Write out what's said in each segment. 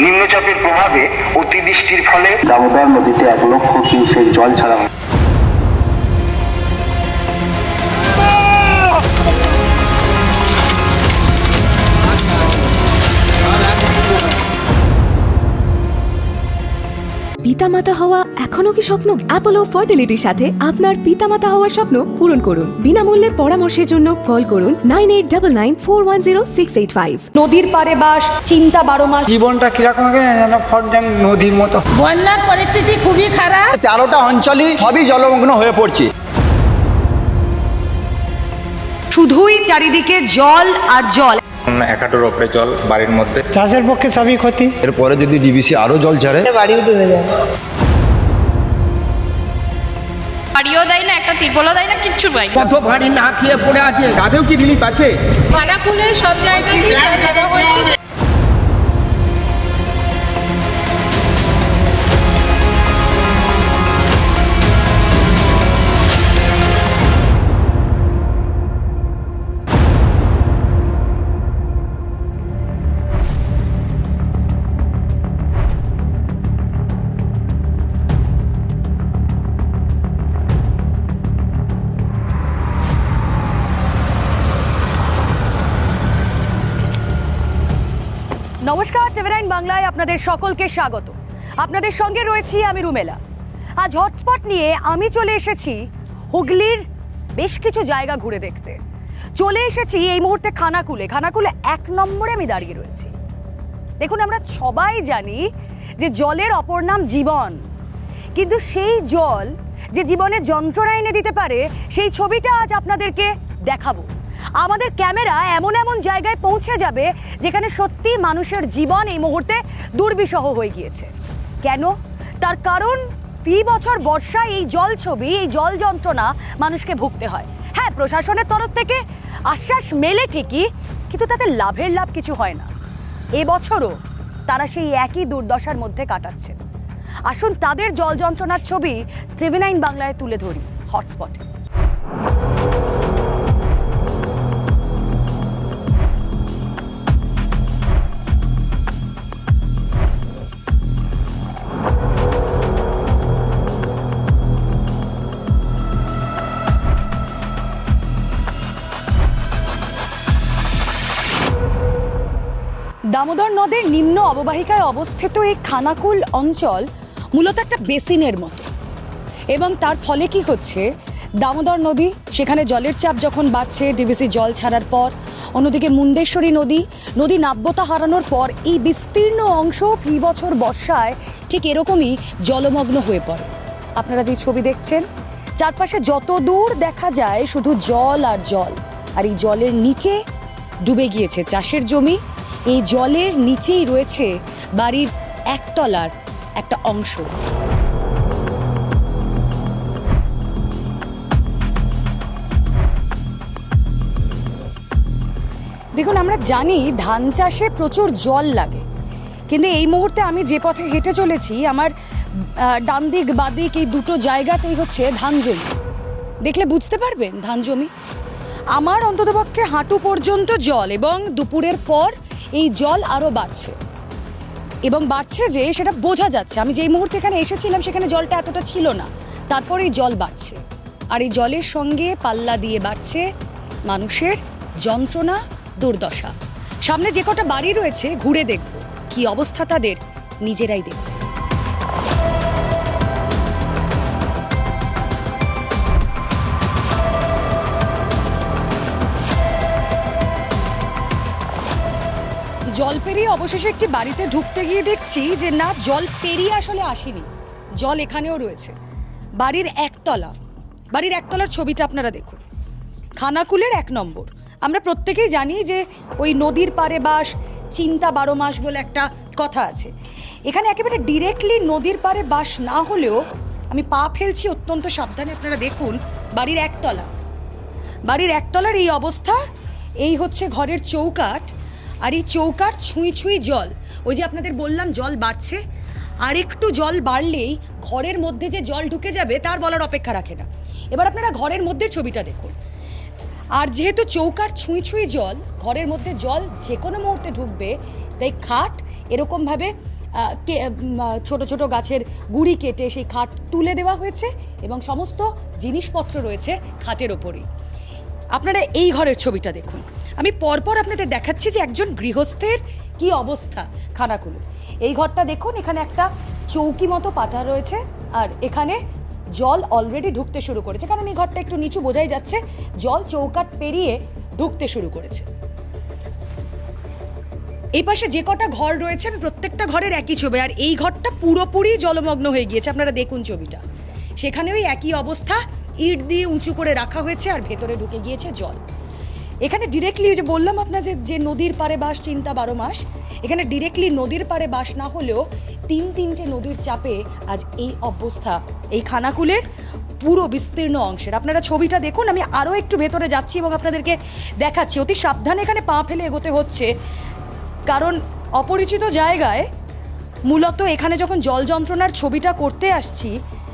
নিম্নচাপের প্রভাবে অতিবৃষ্টির ফলে দামোদর নদীতে এক লক্ষ কিউসেক জল ছাড়া পিতামাতা হওয়া এখনও কি স্বপ্ন? অ্যাপোলো ফার্টিলিটির সাথে আপনার পিতামাতা হওয়ার স্বপ্ন পূরণ করুন। বিনামূল্যে পরামর্শের জন্য কল করুন nine eight double nine four one zero six eight five. নদীর পারে বাস চিন্তা বারো মাস। জীবনটা কীরকম নদীর মতো। বন্যার পরিস্থিতি খুবই খারাপ। তেরোটা অঞ্চলই সবই জলমগ্ন হয়ে পড়ছে। শুধুই চারিদিকে জল আর জল। এক হাঁটুর ওপরে জল বাড়ির মধ্যে। চাষের পক্ষে সবই ক্ষতি। এরপরে যদি ডিবিসি আরও জল ছাড়ে বাড়িও দেয় না একটা তিরপলও দেয় না কিচ্ছু পাই কত বাড়ি না খেয়ে পড়ে আছে তাদেরও কি রিলিফ আছে? খানাকুলে সব জায়গায় দেওয়া হয়েছে আপনাদের সকলকে স্বাগত। আপনাদের সঙ্গে রয়েছি আমি রুমেলা। আজ হটস্পট নিয়ে আমি চলে এসেছি হুগলির বেশ কিছু জায়গা ঘুরে দেখতে। চলে এসেছি এই মুহূর্তে খানাকুলে। খানাকুলে এক নম্বরে আমি দাঁড়িয়ে রয়েছি। দেখুন, আমরা সবাই জানি যে জলের অপর নাম জীবন। কিন্তু সেই জল যে জীবনে যন্ত্রণা এনে দিতে পারে, সেই ছবিটা আজ আপনাদেরকে দেখাবো। আমাদের ক্যামেরা এমন এমন জায়গায় পৌঁছে যাবে যেখানে সত্যি মানুষের জীবন এই মুহূর্তে দুর্বিষহ হয়ে গিয়েছে। কেন? তার কারণ, ফি বছর বর্ষায় এই জল ছবি, এই জল যন্ত্রণা মানুষকে ভুগতে হয়। হ্যাঁ প্রশাসনের তরফ থেকে আশ্বাস মেলে ঠিকই, কিন্তু তাতে লাভের লাভ কিছু হয় না। এবছরও তারা সেই একই দুর্দশার মধ্যে কাটাচ্ছে। আসুন তাদের জল যন্ত্রণার ছবি টিভি নাইন বাংলায় তুলে ধরি, হটস্পটে। দামোদর নদের নিম্ন অববাহিকায় অবস্থিত এই খানাকুল অঞ্চল মূলত একটা বেসিনের মতো। এবং তার ফলে কি হচ্ছে? দামোদর নদী, সেখানে জলের চাপ যখন বাড়ছে ডিভিসি জল ছাড়ার পর, অন্যদিকে মুন্ডেশ্বরী নদী নদী নাব্যতা হারানোর পর, এই বিস্তীর্ণ অংশ ফি বছর বর্ষায় ঠিক এরকমই জলমগ্ন হয়ে পড়ে। আপনারা যে ছবি দেখছেন, চারপাশে যত দূর দেখা যায় শুধু জল আর জল, আর এই জলের নিচে ডুবে গিয়েছে চাষের জমি এই জলের নিচেই রয়েছে বাড়ির একতলার একটা অংশ। দেখুন, আমরা জানি ধান চাষে প্রচুর জল লাগে। কিন্তু এই মুহূর্তে আমি যে পথে হেঁটে চলেছি, আমার ডান দিক বাদিক এই দুটো জায়গাতেই হচ্ছে ধান জমি। দেখলে বুঝতে পারবেন ধান জমি। আমার অন্ততপক্ষে হাঁটু পর্যন্ত জল এবং দুপুরের পর এই জল আরও বাড়ছে। এবং বাড়ছে যে সেটা বোঝা যাচ্ছে। আমি যেই মুহূর্তে এখানে এসেছিলাম, সেখানে জলটা এতটা ছিল না। তারপরে তারপরেই জল বাড়ছে। আর এই জলের সঙ্গে পাল্লা দিয়ে বাড়ছে মানুষের যন্ত্রণা, দুর্দশা। সামনে যে কটা বাড়ি রয়েছে, ঘুরে দেখব। কি অবস্থা তাদের, নিজেরাই দেখব। জল পেরিয়ে অবশেষে একটি বাড়িতে ঢুকতে গিয়ে দেখছি যে না, জল পেরিয়ে আসলে আসেনি। জল এখানেও রয়েছে। বাড়ির একতলা। বাড়ির একতলার ছবিটা আপনারা দেখুন। খানাকুলের এক নম্বর। আমরা প্রত্যেকেই জানি যে ওই নদীর পারে বাস, চিন্তা বারো মাস বলে একটা কথা আছে। এখানে একেবারে ডিরেক্টলি নদীর পাড়ে বাস না হলেও আমি পা ফেলছি অত্যন্ত সাবধানে, আপনারা দেখুন, বাড়ির একতলা। বাড়ির একতলার এই অবস্থা, এই হচ্ছে ঘরের চৌকাঠ। আর এই চৌকার ছুঁই ছুঁই জল, ওই যে আপনাদের বললাম জল বাড়ছে আর একটু জল বাড়লেই ঘরের মধ্যে যে জল ঢুকে যাবে তার বলার অপেক্ষা রাখে না। এবার আপনারা ঘরের মধ্যে ছবিটা দেখুন। আর যেহেতু চৌকার ছুঁই ছুঁই জল, ঘরের মধ্যে জল যে কোনো মুহূর্তে ঢুকবে, তাই খাট এরকমভাবে ছোট ছোট গাছের গুড়ি কেটে সেই খাট তুলে দেওয়া হয়েছে এবং সমস্ত জিনিসপত্র রয়েছে খাটের ওপরেই। আপনারা এই ঘরের ছবিটা দেখুন। আমি পরপর আপনাদের দেখাচ্ছি যে একজন গৃহস্থের কি অবস্থা খানাকুলো। এই ঘরটা দেখুন, এখানে একটা চৌকি মতো পাটা রয়েছে আর এখানে জল অলরেডি ঢুকতে শুরু করেছে। কারণ এই ঘরটা একটু নিচু বোঝাই যাচ্ছে, জল চৌকাট পেরিয়ে ঢুকতে শুরু করেছে। এই পাশে যে কটা ঘর রয়েছে, আমি প্রত্যেকটা ঘরের একই ছবি। আর এই ঘরটা পুরোপুরি জলমগ্ন হয়ে গিয়েছে, আপনারা দেখুন ছবিটা। সেখানেও এই একই অবস্থা। ইট দিয়ে উঁচু করে রাখা হয়েছে আর ভেতরে ঢুকে গিয়েছে জল। এখানে ডিরেক্টলি যে বললাম আপনার যে যে নদীর পারে বাস চিন্তা বারো মাস, এখানে ডিরেক্টলি নদীর পারে বাস না হলেও তিন তিনটে নদীর চাপে আজ এই অবস্থা। এই খানাকুলের পুরো বিস্তীর্ণ অংশের। আপনারা ছবিটা দেখুন, আমি আরও একটু ভেতরে যাচ্ছি এবং আপনাদেরকে দেখাচ্ছি। অতি সাবধানে এখানে পা ফেলে এগোতে হচ্ছে। কারণ অপরিচিত জায়গায় মূলত এখানে যখন জল যন্ত্রণার ছবিটা করতে আসছি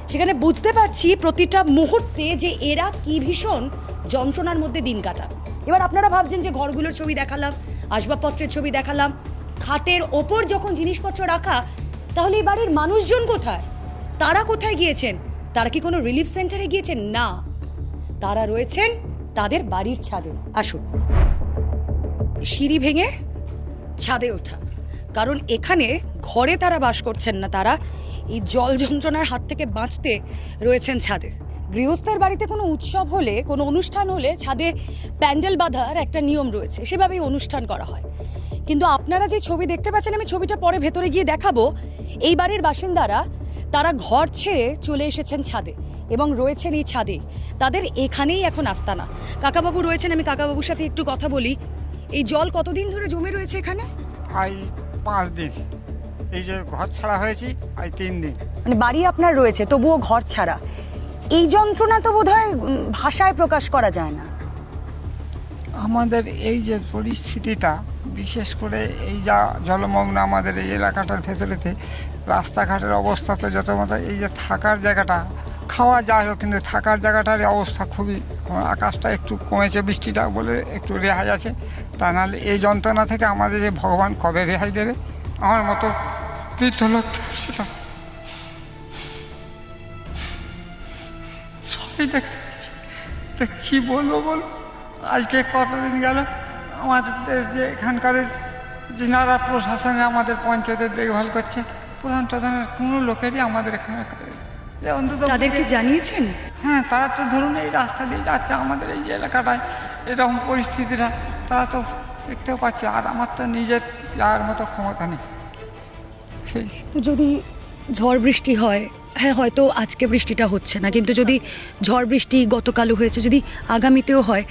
সেখানে বুঝতে পারছি প্রতিটা মুহূর্তে যে এরা কি ভীষণ যন্ত্রণার মধ্যে দিন কাটান। এবার আপনারা ভাবছেন যে ঘরগুলোর ছবি দেখালাম, আসবাবপত্রের ছবি দেখালাম, খাটের ওপর যখন জিনিসপত্র রাখা, তাহলে এই বাড়ির মানুষজন কোথায়? তারা কোথায় গিয়েছেন? তারা কি কোনো রিলিফ সেন্টারে গিয়েছেন? না। তারা রয়েছেন তাদের বাড়ির ছাদে। আসুন। সিঁড়ি ভেঙে ছাদে ওঠা। কারণ এখানে ঘরে তারা বাস করছেন না তারা এই জল যন্ত্রণার হাত থেকে বাঁচতে রয়েছেন ছাদে। গৃহস্থের বাড়িতে কোনো উৎসব হলে, কোনো অনুষ্ঠান হলে ছাদে প্যান্ডেল বাঁধার একটা নিয়ম রয়েছে, সেভাবেই অনুষ্ঠান করা হয়। কিন্তু আপনারা যে ছবি দেখতে পাচ্ছেন, আমি ছবিটা পরে ভেতরে গিয়ে দেখাবো। এই বাড়ির বাসিন্দারা, তারা ঘর ছেড়ে চলে এসেছেন ছাদে এবং রয়েছেন এই ছাদে। তাদের এখানেই এখন আস্তানা। কাকাবাবু রয়েছেন, আমি কাকাবাবুর সাথে একটু কথা বলি। এই জল কতদিন ধরে জমে রয়েছে এখানে? পাঁচ দিন। এই যে ঘর ছাড়া হয়েছি আই তিন দিন। মানে বাড়ি আপনার রয়েছে তবুও ঘর ছাড়া। এই যন্ত্রণা তো বোধহয় ভাষায় প্রকাশ করা যায় না। আমাদের এই যে পরিস্থিতিটা বিশেষ করে এই যা জলমগ্ন আমাদের এই এলাকাটার ভেতরেতে রাস্তাঘাটের অবস্থা তো যত মতো এই যে থাকার জায়গাটা খাওয়া যায় হোক কিন্তু থাকার জায়গাটার অবস্থা খুবই আকাশটা একটু কমেছে বৃষ্টিটা বলে একটু রেহাই আছে। তা নাহলে এই যন্ত্রণা থেকে আমাদের যে ভগবান কবে রেহাই দেবে? আমার মতো বৃদ্ধ লোক সেটা সবই দেখতে পাচ্ছি তো কী বলব বল আজকে কটা দিন গেল আমাদের যে এখানকার যিনারা প্রশাসনে আমাদের পঞ্চায়েতের দেখভাল করছে প্রধান প্রধানের কোনো লোকেরই আমাদের এখানে যে অন্তত তাদেরকে জানিয়েছেন হ্যাঁ তারা তো ধরুন এই রাস্তা দিয়ে যাচ্ছে আমাদের এই যে এলাকাটায়। এরকম পরিস্থিতিটা তারা তো দেখতেও পাচ্ছে। আর আমার তো নিজের যাওয়ার মতো ক্ষমতা নেই। যদি ঝড় বৃষ্টি হয় হ্যাঁ হয়তো আজকে বৃষ্টিটা হচ্ছে না কিন্তু যদি ঝড় বৃষ্টি গতকালও হয়েছে যদি আগামীতেও হয়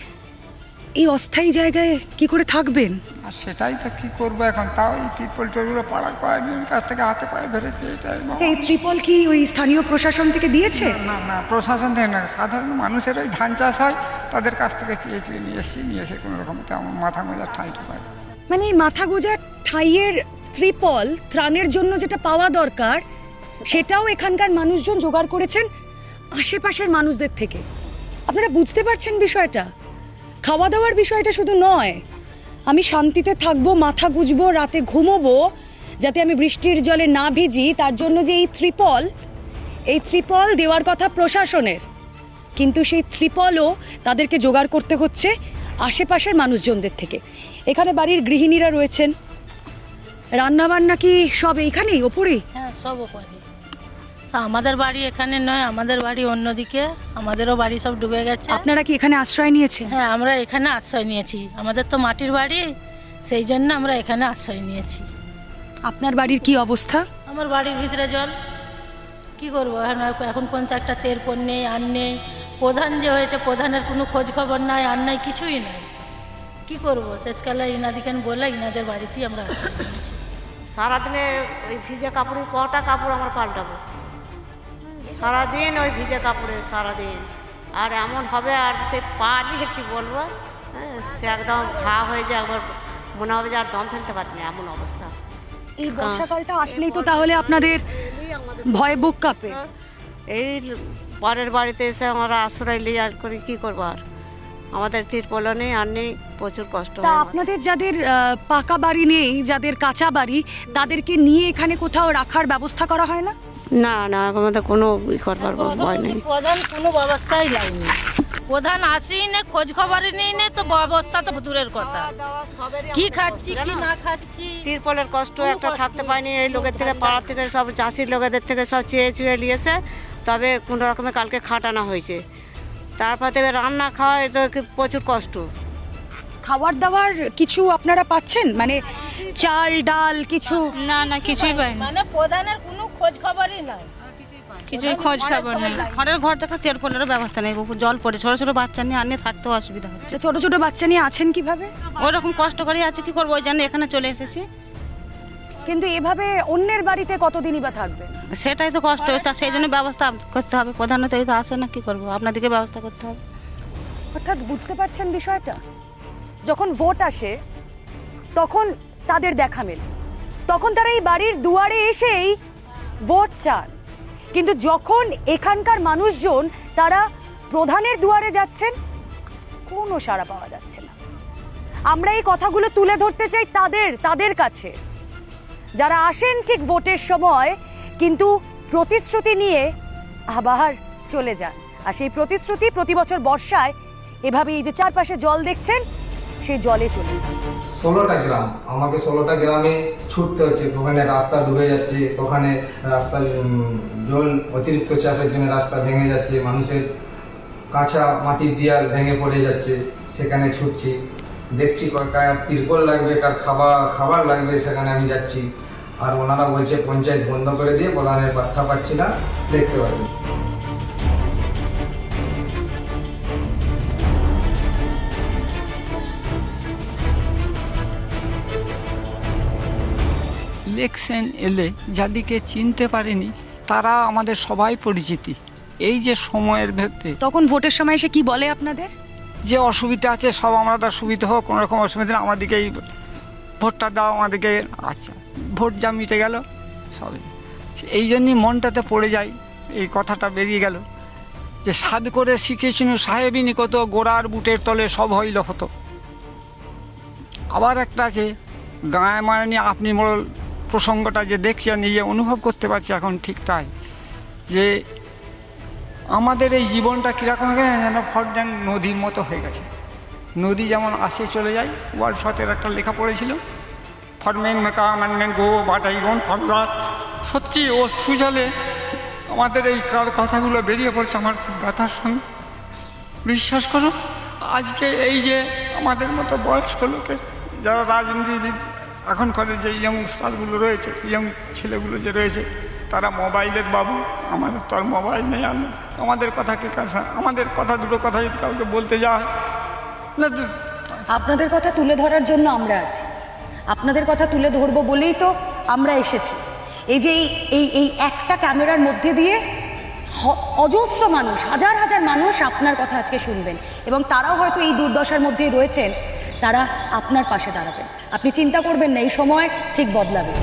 এই অস্থায়ী জায়গায় কি করে থাকবেন? আর সেটাই তো কী করব এখন? তাও এই টিপল টোলগুলো পাড়ার কয়েকজনের কাছ থেকে হাতে পায়ে ধরেছে এটাই আচ্ছা এই ত্রিপল কি ওই স্থানীয় প্রশাসন থেকে দিয়েছে? না না প্রশাসন থেকে না সাধারণ মানুষের ওই ধান চাষ হয় তাদের কাছ থেকে চেয়ে চেয়ে নিয়ে এসেছি নিয়ে এসে কোনো রকম তেমন মাথা মোজার ঠাঁইটুকু আছে। মানে এই মাথা গোজার ঠাইয়ের ত্রিপল, ত্রাণের জন্য যেটা পাওয়া দরকার, সেটাও এখানকার মানুষজন জোগাড় করেছেন আশেপাশের মানুষদের থেকে। আপনারা বুঝতে পারছেন বিষয়টা? খাওয়া দাওয়ার বিষয়টা শুধু নয়, আমি শান্তিতে থাকব, মাথা গুজবো, রাতে ঘুমোবো, যাতে আমি বৃষ্টির জলে না ভিজি, তার জন্য যে এই ত্রিপল এই ত্রিপল দেওয়ার কথা প্রশাসনের। কিন্তু সেই ত্রিপলও তাদেরকে জোগাড় করতে হচ্ছে আশেপাশের মানুষজনদের থেকে। এখানে বাড়ির গৃহিণীরা রয়েছেন। রান্নাবান্না কি সব এইখানেই ওপরেই হ্যাঁ সব ওপারে। তা আমাদের বাড়ি এখানে নয় আমাদের বাড়ি অন্যদিকে। আমাদেরও বাড়ি সব ডুবে গেছে। আপনারা কি এখানে আশ্রয় নিয়েছেন? হ্যাঁ আমরা এখানে আশ্রয় নিয়েছি। আমাদের তো মাটির বাড়ি সেই জন্য আমরা এখানে আশ্রয় নিয়েছি। আপনার বাড়ির কি অবস্থা? আমার বাড়ির ভিতরে জল। কি করব? এখন আর- এখন পর্যন্ত একটা তেরপন নেই আর নেই। প্রধান যে হয়েছে প্রধানের কোনো খোঁজ খবর নাই আর নাই কিছুই নাই। কি করব? শেষকালে ইনাদিকেন বলে ইনাদের বাড়িতেই আমরা আশ্রয় নিয়েছি। সারাদিনে ওই ভিজে কাপড়ে কটা কাপড় আমার পাল্টাবো? সারাদিন ওই ভিজে কাপড়ে সারাদিন। আর এমন হবে আর সে পা নিয়ে কি বলব? হ্যাঁ, সে একদম ঘা হয়ে যায় একবার মনে হবে যে আর দম ফেলতে পারিনি এমন অবস্থা। এই বর্ষাকালটা আসলেই তো তাহলে আপনাদের ভয় বুক কাঁপে। এই পরের বাড়িতে এসে আমরা আশ্রয় নিয়ে আর করি কী করব আর? আমাদের তিরপলও নেই আর নেই প্রচুর কষ্ট তা আপনাদের যাদের পাকা বাড়ি নেই যাদের কাঁচা বাড়ি তাদেরকে নিয়ে এখানে কোথাও রাখার ব্যবস্থা করা হয় না? না না আমাদের কোনো ই করবার ভয় নেই। প্রধান কোনো ব্যবস্থাই লাইনি প্রধান আসেই না খোঁজ খবরই নেই না তো ব্যবস্থা তো দূরের কথা। কি খাচ্ছি কি না খাচ্ছি? তিরপলের কষ্ট একটা থাকতে। পারিনি এই লোকের থেকে পাড়ার থেকে সব চাষির লোকেদের থেকে সব চেয়ে চুয়ে নিয়েছে। তবে কোনো রকমে কালকে খাটানো হয়েছে। তারপর থেকে রান্না খাওয়া এ তো কি- প্রচুর কষ্ট। খাবার দাবার কিছু আপনারা পাচ্ছেন? মানে চাল ডাল কিছু? না না কিছুই পাইনি। মানে প্রধানের কোনো খোঁজ খবরই নাই। কিছুই খোঁজ খবর নেই ঘরের ঘর থেকে তেরপলেরও ব্যবস্থা নেই। জল পড়ে ছোটো ছোটো বাচ্চা নিয়ে আনিয়ে থাকতেও অসুবিধা হচ্ছে। ছোট ছোট বাচ্চা নিয়ে আছেন কীভাবে? ওরকম কষ্ট করে আছে কি করব? ওই জন্য এখানে চলে এসেছি। কিন্তু এভাবে অন্যের বাড়িতে কতদিনই বা থাকবেন সেটাই তো কষ্ট হচ্ছে সেই জন্য ব্যবস্থা করতে হবে। প্রধানত এই তো আসে না কি করব? আপনাদেরকে ব্যবস্থা করতে হবে। অর্থাৎ বুঝতে পারছেন বিষয়টা? যখন ভোট আসে তখন তাদের দেখা মেলে। তখন তারা এই বাড়ির দুয়ারে এসেই ভোট চান। কিন্তু যখন এখানকার মানুষজন তারা প্রধানের দুয়ারে যাচ্ছেন কোনো সাড়া পাওয়া যাচ্ছে না। আমরা এই কথাগুলো তুলে ধরতে চাই তাদের তাদের কাছে। যারা আসেন ঠিক ভোটের সময়, কিন্তু প্রতিশ্রুতি নিয়ে আবার চলে যান। আর সেই প্রতিশ্রুতি প্রতি বছর বর্ষায় এভাবে এই যে চারপাশে জল দেখছেন, সেই জলে চলে ষোলোটা গ্রাম, আমাকে ষোলোটা গ্রামে ছুটতে হচ্ছে। ওখানে রাস্তা ডুবে যাচ্ছে, ওখানে রাস্তা জল অতিরিক্ত চাপের জন্য রাস্তা ভেঙে যাচ্ছে, মানুষের কাঁচা মাটির দেয়াল ভেঙে পড়ে যাচ্ছে, সেখানে ছুটছি। দেখছি কার তিরপল লাগবে, কার খাবার খাবার লাগবে, সেখানে আমি যাচ্ছি। আর ওনারা বলছে পঞ্চায়েত বন্ধ করে দিয়ে প্রধানের পাত্তা পাচ্ছি না দেখতে পাচ্ছি। ইলেকশন এলে যাদেরকে চিনতে পারেনি তারা আমাদের সবাই পরিচিতি। এই যে সময়ের ভেতরে। তখন ভোটের সময় এসে কি বলে আপনাদের? যে অসুবিধা আছে সব আমরা তার সুবিধা হোক কোনো রকম অসুবিধা নেই আমাদেরকে এই ভোটটা দাও আমাদেরকে আচ্ছা ভোট যা মিটে গেল সবই এই জন্যই মনটাতে পড়ে যায়, এই কথাটা বেরিয়ে গেল, যে সাদ করে শিখেছিল সাহেবিনী কত গোড়ার বুটের তলে সব হইল হতো। আবার একটা আছে, গায়ে মানে আপনি মোড়ল প্রসঙ্গটা যে দেখছি আর নিজে অনুভব করতে পারছি এখন ঠিক তাই, যে আমাদের এই জীবনটা কীরকম হয়ে গেছে যেন ফরড্যাং নদীর মতো হয়ে গেছে। নদী যেমন আসে চলে যায় ওয়ার্ল্ড শটের একটা লেখা পড়েছিল ফরমেন মেকা ম্যানমেন গো বাটাইগন ফরবার সত্যি, ও সুজলে আমাদের এই কথাগুলো বেরিয়ে পড়ছে, আমার ব্যথার সঙ্গে। বিশ্বাস করো, আজকে এই যে আমাদের মতো বয়স্ক লোকের যারা রাজনীতিবিদ এখনকার যে ইয়ং স্টারগুলো রয়েছে ইয়ং ছেলেগুলো যে রয়েছে, তারা মোবাইলের বাবু, আমাদের তো আর মোবাইল নেই নেই। আমাদের কথা কে কাছে আমাদের কথা দুটো কথা যদি কাউকে বলতে যাওয়া আপনাদের কথা তুলে ধরার জন্য আমরা আছি। আপনাদের কথা তুলে ধরবো বলেই তো আমরা এসেছি। এই যে এই এই একটা ক্যামেরার মধ্যে দিয়ে অজস্র মানুষ, হাজার হাজার মানুষ আপনার কথা আজকে শুনবেন। এবং তারাও হয়তো এই দুর্দশার মধ্যেই রয়েছেন, তারা আপনার পাশে দাঁড়াবেন। আপনি চিন্তা করবেন না, এই সময় ঠিক বদলাবে।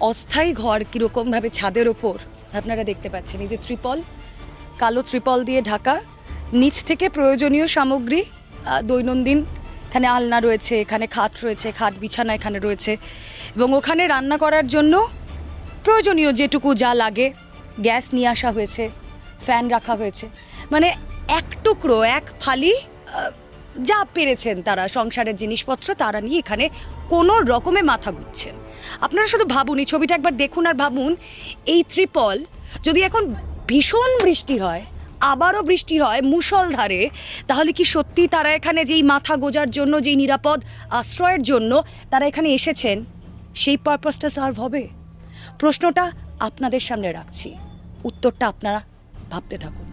অস্থায়ী ঘর কীরকমভাবে ছাদের ওপর? আপনারা দেখতে পাচ্ছেন, এই যে ত্রিপল, কালো ত্রিপল দিয়ে ঢাকা। নিচ থেকে প্রয়োজনীয় সামগ্রী দৈনন্দিন, এখানে আলনা রয়েছে, এখানে খাট রয়েছে, খাট বিছানা এখানে রয়েছে। এবং ওখানে রান্না করার জন্য প্রয়োজনীয় যেটুকু যা লাগে, গ্যাস নিয়ে আসা হয়েছে, ফ্যান রাখা হয়েছে। মানে এক টুকরো, এক ফালি যা পেরেছেন তারা, সংসারের জিনিসপত্র, তারা নিয়ে এখানে কোনো রকমে মাথা ঘুরছেন। আপনারা শুধু ভাবুন, এই ছবিটা একবার দেখুন আর ভাবুন, এই ত্রিপল যদি এখন ভীষণ বৃষ্টি হয়, আবারও বৃষ্টি হয় মুষলধারে, তাহলে কি সত্যি তারা এখানে যেই মাথা গোজার জন্য, যেই নিরাপদ আশ্রয়ের জন্য তারা এখানে এসেছেন? সেই পারপাসটা সার্ভ হবে? প্রশ্নটা আপনাদের সামনে রাখছি। উত্তরটা আপনারা ভাবতে থাকুন।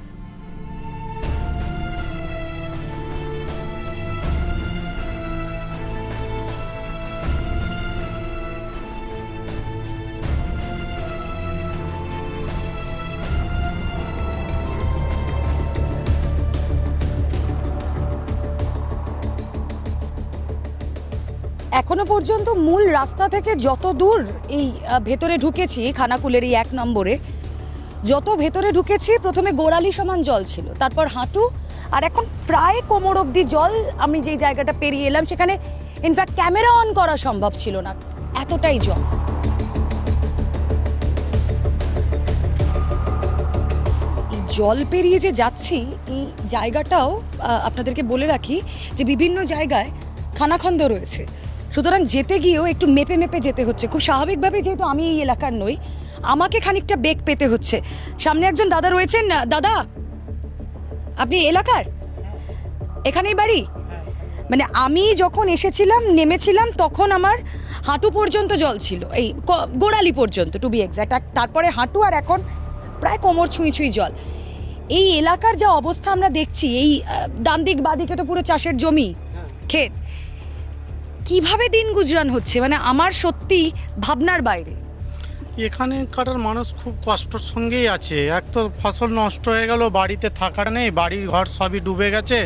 এখনও পর্যন্ত মূল রাস্তা থেকে যত দূর এই ভেতরে ঢুকেছি, খানাকুলের এই এক নম্বরে, যত ভেতরে ঢুকেছি, প্রথমে গোড়ালি সমান জল ছিল, তারপর হাঁটু, আর এখন প্রায় কোমর অবধি জল আমি যেই জায়গাটা পেরিয়ে এলাম, সেখানে ইনফ্যাক্ট ক্যামেরা অন করা সম্ভব ছিল না, এতটাই জল। জল পেরিয়ে যে যাচ্ছি, এই জায়গাটাও আপনাদেরকে বলে রাখি যে বিভিন্ন জায়গায় খানাখন্দ রয়েছে। সুতরাং যেতে গিয়েও একটু মেপে মেপে যেতে হচ্ছে। খুব স্বাভাবিকভাবে যেহেতু আমি এই এলাকার নই আমাকে খানিকটা বেগ পেতে হচ্ছে। সামনে একজন দাদা রয়েছেন দাদা? আপনি এলাকার? এখানেই বাড়ি? মানে আমি যখন এসেছিলাম নেমেছিলাম তখন আমার হাঁটু পর্যন্ত জল ছিল। এই গোড়ালি পর্যন্ত টু বি এক্স্যাক্ট তারপরে হাঁটু আর এখন প্রায় কোমর ছুঁই ছুঁই জল। এই এলাকার যা অবস্থা আমরা দেখছি এই ডান দিক বাদিকে তো পুরো চাষের জমি ক্ষেত। কীভাবে দিন গুজরান হচ্ছে? মানে আমার সত্যি ভাবনার বাইরে। এখানকার মানুষ খুব কষ্টর সঙ্গেই আছে। এক তো ফসল নষ্ট হয়ে গেল বাড়িতে থাকার নেই বাড়ির ঘর সবই ডুবে গেছে।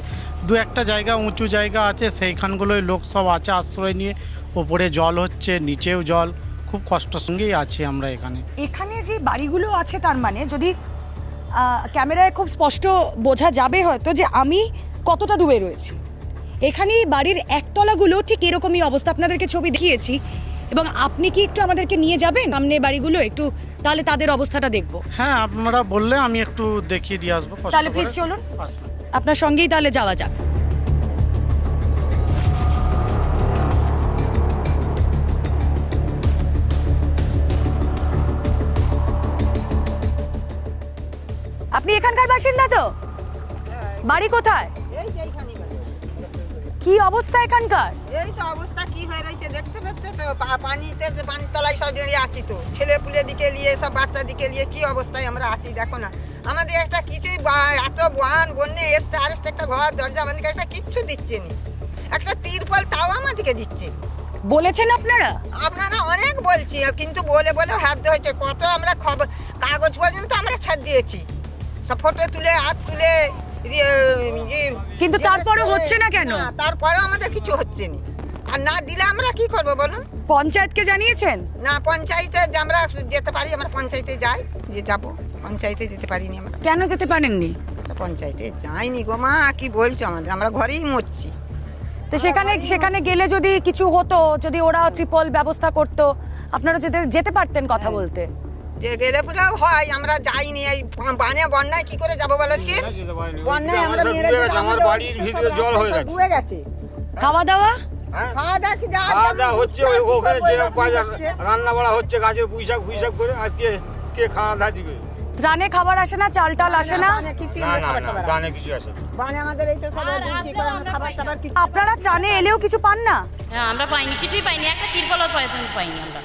দু একটা জায়গা উঁচু জায়গা আছে সেইখানগুলোই লোক সব আছে আশ্রয় নিয়ে। ওপরে জল হচ্ছে নিচেও জল। খুব কষ্টর সঙ্গেই আছি আমরা এখানে। এখানে যে বাড়িগুলো আছে তার মানে যদি ক্যামেরায় খুব স্পষ্ট বোঝা যাবে হয়তো যে আমি কতটা ডুবে রয়েছি। এখানে বাড়ির একতলাগুলো ঠিক এরকমই অবস্থা। আপনাদেরকে ছবি দেখিয়েছি। এবং আপনি কি একটু আমাদেরকে নিয়ে যাবেন? সামনে বাড়িগুলো একটু তাহলে তাদের অবস্থাটা দেখব। হ্যাঁ আপনারা বললে আমি একটু দেখিয়ে দিয়ে আসব তাহলে প্লিজ চলুন। আপনার সঙ্গেই তাহলে যাওয়া যাক। আপনি এখানকার বাসিন্দা তো? বাড়ি কোথায়? কি অবস্থা এখানকার? এই তো অবস্থা কি হয়ে রয়েছে দেখতে পাচ্ছে তো? পানিতে যে পানির তলায় সব জড়িয়ে আছি তো। ছেলে পুলে দিকে নিয়ে সব বাচ্চা দিকে নিয়ে কি অবস্থায় আমরা আছি দেখো না। আমাদের একটা কিছুই এত বান বন্যে এসছে আর এসছে একটা ঘর দরজা আমাদেরকে একটা কিচ্ছু দিচ্ছে নি। একটা তিরপল তাও আমাদেরকে দিচ্ছে। বলেছেন আপনারা? আপনারা অনেক বলছি কিন্তু বলে বলে হাত হয়েছে। কত আমরা খবর কাগজ পর্যন্ত আমরা ছাড় দিয়েছি। সব ফটো তুলে হাত তুলে কিন্তু তারপরেও হচ্ছে না কেন? তারপরেও আমাদের কিছু হচ্ছে না। আর না দিলে আমরা কি করব বলুন? পঞ্চায়েতকে জানিয়েছেন? না পঞ্চায়েতে আমরা যেতে পারি আমরা পঞ্চায়েতে যাই যে যাব পঞ্চায়েতে যেতে পারিনি আমরা। কেন যেতে পারেননি? পঞ্চায়েতে যাইনি গো মা কি বলছো আমাদের? আমরা ঘরেই মরছি। তো সেখানে সেখানে গেলে যদি কিছু হতো যদি ওরা ট্রিপল ব্যবস্থা করতো আপনারা যেতে যেতে পারতেন কথা বলতে? যে গেলে পুরো হয় আমরা যাইনি। এই বানে বন্যায় কি করে যাব বলো কি বন্যায় আমরা মেরে আমার বাড়ির ভিতরে জল হয়ে গেছে। ডুবে গেছে। খাওয়া দাওয়া? খাওয়া দাওয়া কি খাওয়া দাওয়া হচ্ছে ওখানে যেরকম পাওয়া রান্না বাড়া হচ্ছে গাছের পুঁইশাক ফুইশাক করে আর কে কে খাওয়া দাওয়া দিবে? ত্রাণে খাবার আসে না চাল টাল আসে না? কিছু বানে আমাদের এই তো সব খাবার টাবার আপনারা চানে এলেও কিছু পান না? হ্যাঁ আমরা পাইনি কিছুই পাইনি। একটা তিরপলও পর্যন্ত পাইনি আমরা।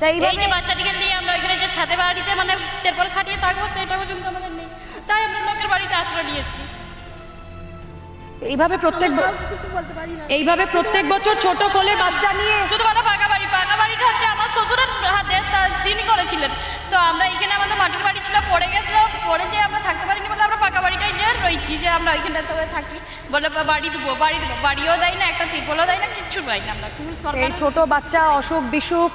তাই এই যে বাচ্চাটিকে দিয়ে আমরা ওইখানে যে ছাদে বাড়িতে মানে তিরপল খাটিয়ে থাকব সেটা পর্যন্ত আমাদের নেই। তাই আমরা লোকের বাড়িতে আশ্রয় নিয়েছি। এইভাবে প্রত্যেক এইভাবে প্রত্যেক বছর ছোট কোলে বাচ্চা নিয়ে শুধু বলা পাকা বাড়ি পাকা বাড়িটা হচ্ছে আমার শ্বশুরের হাতে তিনি করেছিলেন। তো আমরা এখানে আমাদের মাটির বাড়ি ছিল পড়ে গেছিল পড়ে যে আমরা থাকতে পারিনি বলে আমরা পাকা বাড়িটাই যে রয়েছি যে আমরা ওইখানটাতে থাকি। বলে বাড়ি দেবো বাড়ি দেবো বাড়িও দেয় না একটা তিরপলও দেয় না কিচ্ছু পাই না আমরা। ছোট বাচ্চা অসুখ বিসুখ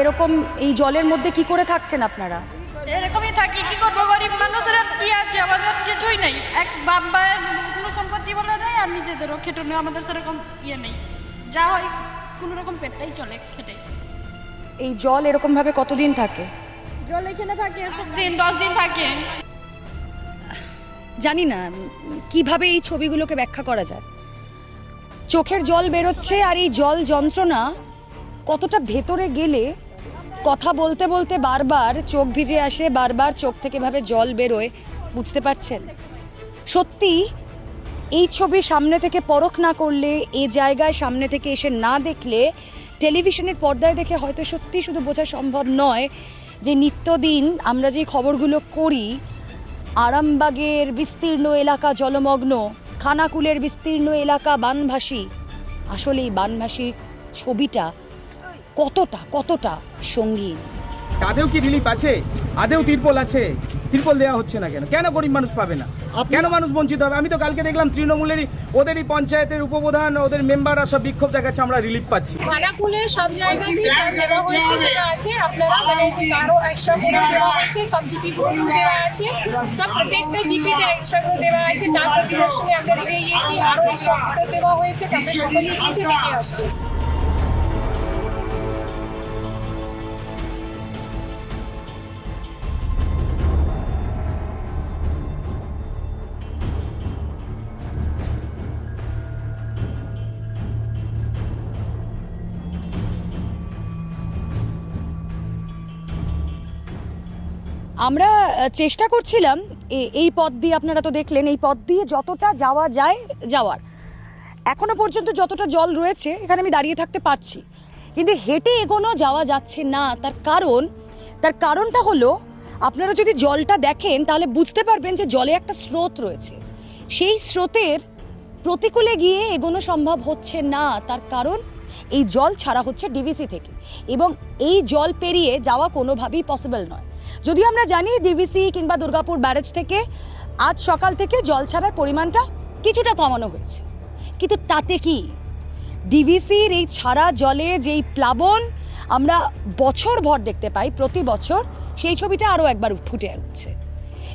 এরকম এই জলের মধ্যে কি করে থাকছেন আপনারা? এরকমই থাকি কি করব? গরিব মানুষের আর কি আছে? আমাদের কিছুই নেই। এক বাপ মায়ের কোনো সম্পত্তি বলে নেই আর নিজেদেরও খেটে নেই আমাদের সেরকম ইয়ে নেই। যা হয় কোনো রকম পেটটাই চলে খেটে। এই জল এরকম ভাবে কতদিন থাকে? জল এখানে থাকে দিন দশ দিন থাকে। জানি না কীভাবে এই ছবিগুলোকে ব্যাখ্যা করা যায়? চোখের জল বেরোচ্ছে আর এই জল যন্ত্রণা কতটা ভেতরে গেলে কথা বলতে বলতে বারবার চোখ ভিজে আসে, বারবার চোখ থেকে ভাবে জল বেরোয়, বুঝতে পারছেন? সত্যি, এই ছবি সামনে থেকে পরখ না করলে, এ জায়গায় সামনে থেকে এসে না দেখলে, টেলিভিশনের পর্দায় দেখে হয়তো সত্যি শুধু বোঝা সম্ভব নয় যে নিত্যদিন আমরা যে খবরগুলো করি, আরামবাগের বিস্তীর্ণ এলাকা জলমগ্ন, খানাকুলের বিস্তীর্ণ এলাকা বানভাসী আসলে এই বানভাসী ছবিটা কতটা কতটা সঙ্গীন আদেও কি রিলিফ আছে? আদেও তিরপল আছে। তিরপল দেওয়া হচ্ছে না কেন? কেন গরিব মানুষ পাবে না? কেন মানুষ বঞ্চিত হবে? আমি তো কালকে দেখলাম তৃণমূলেরই ওদেরই পঞ্চায়েতের উপপ্রধান ওদের মেম্বাররা সব বিক্ষোভ দেখাচ্ছে আমরা রিলিফ পাচ্ছি। খানাকুলে সব জায়গাতেই দেওয়া হয়েছে যেটা আছে। আপনারা মানে যে কারও এক্সট্রা করে দেওয়া হয়েছে সব জিপি বোর্ডিং দেওয়া আছে। সব প্রত্যেকটা জিপিতে এক্সট্রা করে দেওয়া আছে। তার পরিদর্শনে আমরা নিজে গিয়েছি আরও এক্সট্রা দেওয়া হয়েছে তাদের সকলেই গিয়েছে দেখে আসছে। আমরা চেষ্টা করছিলাম এই পথ দিয়ে আপনারা তো দেখলেন, এই পথ দিয়ে যতটা যাওয়া যায়, যাওয়ার। এখনও পর্যন্ত যতটা জল রয়েছে, এখানে আমি দাঁড়িয়ে থাকতে পারছি। কিন্তু হেঁটে এগোনো যাওয়া যাচ্ছে না, তার কারণ, তার কারণটা হলো, আপনারা যদি জলটা দেখেন, তাহলে বুঝতে পারবেন যে জলে একটা স্রোত রয়েছে। সেই স্রোতের প্রতিকূলে গিয়ে এগোনো সম্ভব হচ্ছে না, তার কারণ, এই জল ছাড়া হচ্ছে ডিভিসি থেকে। এবং এই জল পেরিয়ে যাওয়া কোনোভাবেই পসিবল নয়। যদিও আমরা জানি ডিভিসি কিংবা দুর্গাপুর ব্যারেজ থেকে আজ সকাল থেকে জল ছাড়ার পরিমাণটা কিছুটা কমানো হয়েছে। কিন্তু তাতে কি? ডিভিসির এই ছাড়া জলে যেই প্লাবন আমরা বছর ভর দেখতে পাই, প্রতি বছর, সেই ছবিটা আরও একবার ফুটে উঠছে।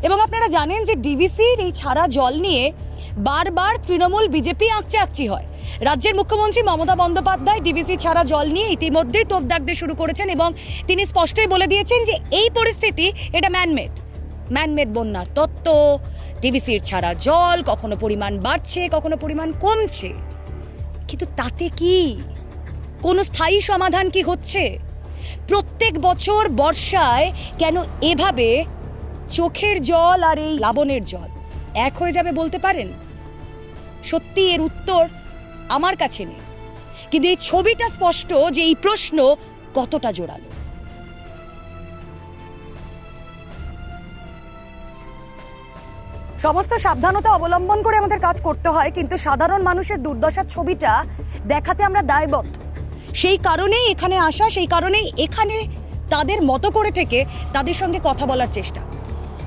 এবং আপনারা জানেন যে ডিভিসির এই ছাড়া জল নিয়ে বারবার তৃণমূল বিজেপি আঁকচে আঁকচি হয়। রাজ্যের মুখ্যমন্ত্রী মমতা বন্দ্যোপাধ্যায় ডিভিসি ছাড়া জল নিয়ে ইতিমধ্যেই তোপ দাগতে শুরু করেছেন এবং তিনি স্পষ্টই বলে দিয়েছেন যে এই পরিস্থিতি এটা ম্যানমেড। ম্যানমেড বন্যার তত্ত্ব, ডিভিসির ছাড়া জল, কখনো পরিমাণ বাড়ছে, কখনো পরিমাণ কমছে। কিন্তু তাতে কি? কোনো স্থায়ী সমাধান কি হচ্ছে? প্রত্যেক বছর বর্ষায় কেন এভাবে চোখের জল আর এই লাবণের জল এক হয়ে যাবে বলতে পারেন? সত্যি এর উত্তর আমার কাছে নেই। কিন্তু এই ছবিটা স্পষ্ট যে এই প্রশ্ন কতটা জোরালো। সমস্ত সাবধানতা অবলম্বন করে আমাদের কাজ করতে হয় কিন্তু সাধারণ মানুষের দুর্দশার ছবিটা দেখাতে আমরা দায়বদ্ধ। সেই কারণেই এখানে আসা সেই কারণেই এখানে তাদের মতো করে থেকে তাদের সঙ্গে কথা বলার চেষ্টা।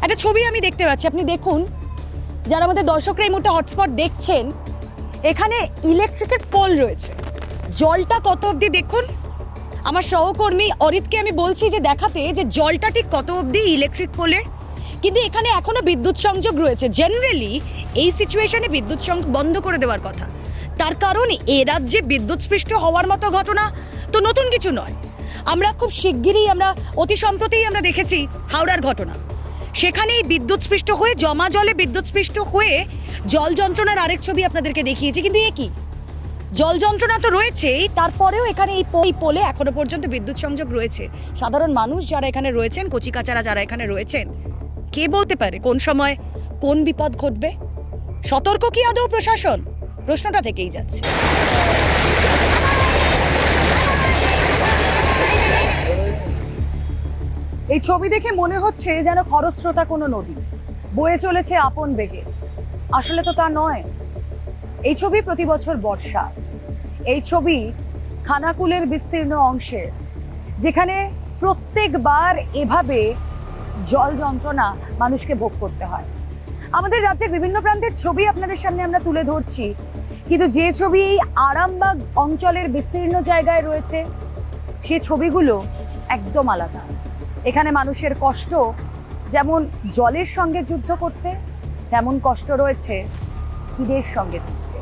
একটা ছবি আমি দেখতে পাচ্ছি আপনি দেখুন। যারা আমাদের দর্শকরা এই মুহূর্তে হটস্পট দেখছেন এখানে ইলেকট্রিকের পোল রয়েছে। জলটা কত অবধি দেখুন? আমার সহকর্মী অরিতকে আমি বলছি যে দেখাতে যে জলটা ঠিক কত অবধি ইলেকট্রিক পোলের কিন্তু এখানে এখনও বিদ্যুৎ সংযোগ রয়েছে। জেনারেলি এই সিচুয়েশনে বিদ্যুৎ সংযোগ বন্ধ করে দেওয়ার কথা। তার কারণ, এ রাজ্যে বিদ্যুৎ স্পৃষ্ট হওয়ার মতো ঘটনা তো নতুন কিছু নয়। আমরা খুব শিগগিরই আমরা, অতি সম্প্রতিই আমরা দেখেছি হাওড়ার ঘটনা। সেখানেই বিদ্যুৎ স্পৃষ্ট হয়ে, জমা জলে বিদ্যুৎ স্পৃষ্ট হয়ে জল যন্ত্রণার আরেক ছবি আপনাদেরকে দেখিয়েছি। কিন্তু এ কি? জল যন্ত্রণা তো রয়েছেই, তারপরেও এখানে এই এই পোলে এখনও পর্যন্ত বিদ্যুৎ সংযোগ রয়েছে। সাধারণ মানুষ যারা এখানে রয়েছেন, কচিকাচারা যারা এখানে রয়েছেন, কে বলতে পারে কোন সময় কোন বিপদ ঘটবে? সতর্ক কি আদৌ প্রশাসন? প্রশ্নটা থেকেই যাচ্ছে। এই ছবি দেখে মনে হচ্ছে যেন খরস্রোতা কোনো নদী। বয়ে চলেছে আপন বেগে। আসলে তো তা নয়। এই ছবি প্রতি বছর বর্ষা। এই ছবি খানাকুলের বিস্তীর্ণ অংশের যেখানে প্রত্যেকবার এভাবে জল যন্ত্রণা মানুষকে ভোগ করতে হয়। আমাদের রাজ্যের বিভিন্ন প্রান্তের ছবি আপনাদের সামনে আমরা তুলে ধরছি। কিন্তু যে ছবি এই আরামবাগ অঞ্চলের বিস্তীর্ণ জায়গায় রয়েছে, সে ছবিগুলো একদম আলাদা। এখানে মানুষের কষ্ট, যেমন জলের সঙ্গে যুদ্ধ করতে, তেমন কষ্ট রয়েছে খিদের সঙ্গে যুদ্ধে।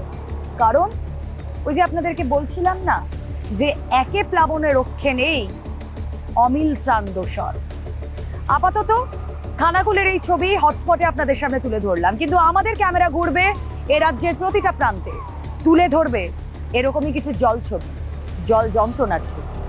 কারণ, ওই যে আপনাদেরকে বলছিলাম না, যে একে প্লাবনে রক্ষে নেই, অমিল ত্রাণ দোসর আপাতত খানাকুলের এই ছবি হটস্পটে আপনাদের সামনে তুলে ধরলাম। কিন্তু আমাদের ক্যামেরা ঘুরবে এ রাজ্যের প্রতিটা প্রান্তে। তুলে ধরবে এরকমই কিছু জল ছবি, জল যন্ত্রণার ছবি।